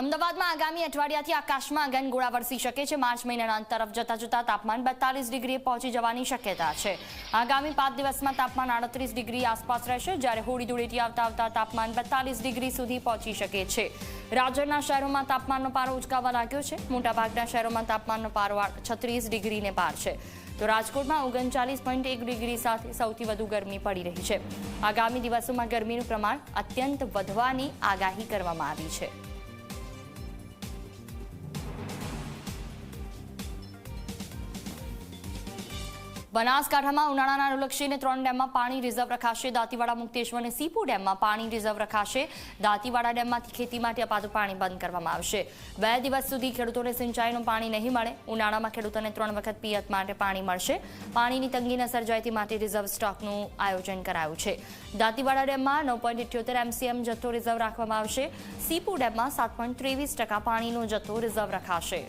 અમદાવાદમાં આગામી અઠવાડિયાથી આકાશમાં ગનગોળા વરસી શકે છે. માર્ચ મહિનાના અંત તરફ જતા જતા તાપમાન બેતાલીસ ડિગ્રીએ પહોંચી જવાની શક્યતા છે. આગામી પાંચ દિવસમાં તાપમાન આડત્રીસ ડિગ્રી આસપાસ રહેશે, જ્યારે હોળી ધૂળેટી આવતા આવતા તાપમાન બેતાલીસ ડિગ્રી સુધી પહોંચી શકે છે. રાજ્યના શહેરોમાં તાપમાનનો પારો ઉચકાવા લાગ્યો છે. મોટાભાગના શહેરોમાં તાપમાનનો પારો છત્રીસ ડિગ્રીને પાર છે. તો રાજકોટમાં ઓગણચાલીસ પોઈન્ટ એક ડિગ્રી સાથે સૌથી વધુ ગરમી પડી રહી છે. આગામી દિવસોમાં ગરમીનું પ્રમાણ અત્યંત વધવાની આગાહી કરવામાં આવી છે. બનાસકાંઠામાં ઉનાળાના અનુલક્ષીને ત્રણ ડેમમાં પાણી રિઝર્વ રખાશે. દાંતીવાડા, મુક્તેશ્વર અને સીપુ ડેમમાં પાણી રિઝર્વ રખાશે. દાંતીવાડા ડેમમાંથી ખેતી માટે અપાતું પાણી બંધ કરવામાં આવશે. બે દિવસ સુધી ખેડૂતોને સિંચાઈનું પાણી નહીં મળે. ઉનાળામાં ખેડૂતોને ત્રણ વખત પિયત માટે પાણી મળશે. પાણીની તંગી ન સર્જાય માટે રિઝર્વ સ્ટોકનું આયોજન કરાયું છે. દાંતીવાડા ડેમમાં નવ પોઈન્ટ ઇઠ્યોતેર એમસીએમ જથ્થો રિઝર્વ રાખવામાં આવશે. સીપુ ડેમમાં સાત પોઈન્ટ ત્રેવીસ ટકા પાણીનો જથ્થો રિઝર્વ રખાશે.